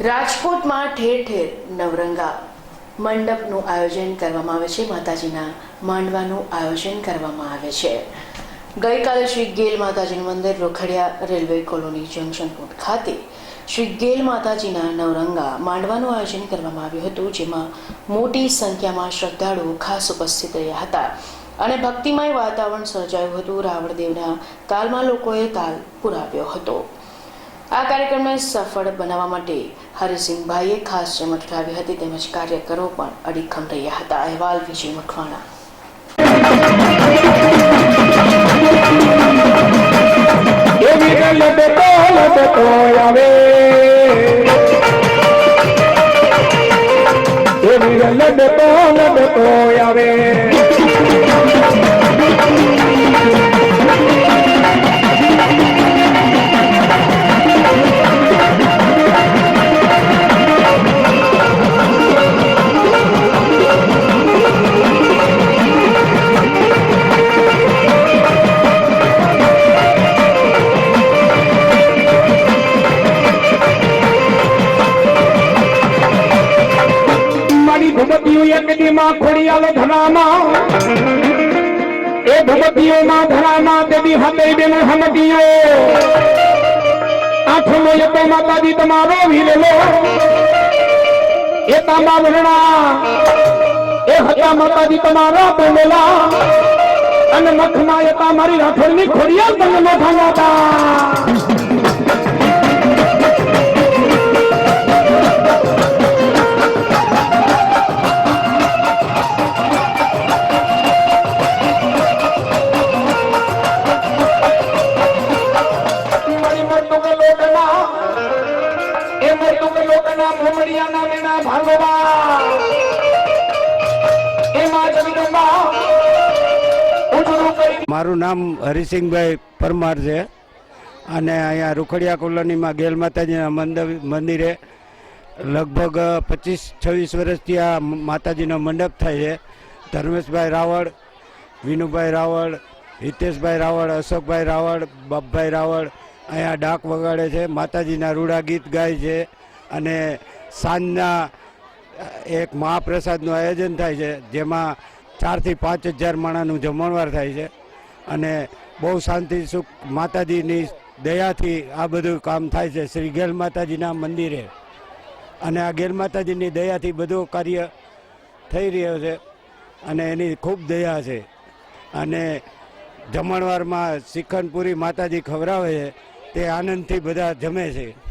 રાજકોટમાં ઠેર ઠેર નવરંગા મંડપનું આયોજન કરવામાં આવે છે. માતાજીના માંડવાનું આયોજન કરવામાં આવે છે. ગઈકાલે શ્રી ગેલ માતાજીનું મંદિર Rokhadiya railway colony junction road ખાતે શ્રી ગેલ માતાજીના નવરંગા માંડવાનું આયોજન કરવામાં આવ્યું હતું, જેમાં મોટી સંખ્યામાં શ્રદ્ધાળુઓ ખાસ ઉપસ્થિત રહ્યા હતા. અને ભક્તિમય વાતાવરણ સર્જાયું હતું. રાવણદેવના તાલમાં લોકોએ તાલ પુરાવ્યો હતો. આ કાર્યક્રમને સફળ બનાવવા માટે હરિસિંહભાઈએ ખાસ જમત ઉઠાવી હતી, તેમજ કાર્યકરો પણ અડીખમ રહ્યા હતા. અહેવાલ, વિજય લડતો આવે એવી લડતો લડતો આવે મારી ભૂપતિઓ એક દીમાં ખોડિયાલો ધનામાં. એ ભૂપતિઓમાં ધરામાં દેવી હાથે બેનો હમતીઓ. આઠમો યતો માતાજી તમારો વીરેલો. એ તાંબા વરણા. એ હતા માતાજી તમારા બોલેલા. અને મખમાં યતા મારી રાઠોડની ખોડિયાલ તમને મોઠા હતા. મારી લોકના એ મરતું લોકના ભમડિયાના મેના ભાગવા એ મા જગદંબા મારું નામ હરિસિંહભાઈ પરમાર છે. અને અહીંયા રૂખડિયા કોલોનીમાં ગેલ માતાજીના મંડપ મંદિરે લગભગ પચીસ, છવ્વીસ વર્ષથી આ માતાજીનો મંડપ થાય છે. ધર્મેશભાઈ રાવળ, વિનુભાઈ રાવળ, હિતેશભાઈ રાવળ, અશોકભાઈ રાવળ, બાપભાઈ રાવળ અહીંયા ડાક વગાડે છે, માતાજીના રૂડા ગીત ગાય છે અને સાંજના એક મહાપ્રસાદનું આયોજન થાય છે, જેમાં ચારથી પાંચ હજાર માણાનું જમણવાર થાય છે. અને બહુ શાંતિ, સુખ, માતાજીની દયાથી આ બધું કામ થાય છે. શ્રી ગેલ માતાજીના મંદિરે. અને આ ગેલ માતાજીની દયાથી બધું કાર્ય થઈ રહ્યો છે અને એની ખૂબ દયા છે. અને જમણવારમાં શિખનપુરી માતાજી ખવડાવે છે. તે આનંદથી બધા જમે છે.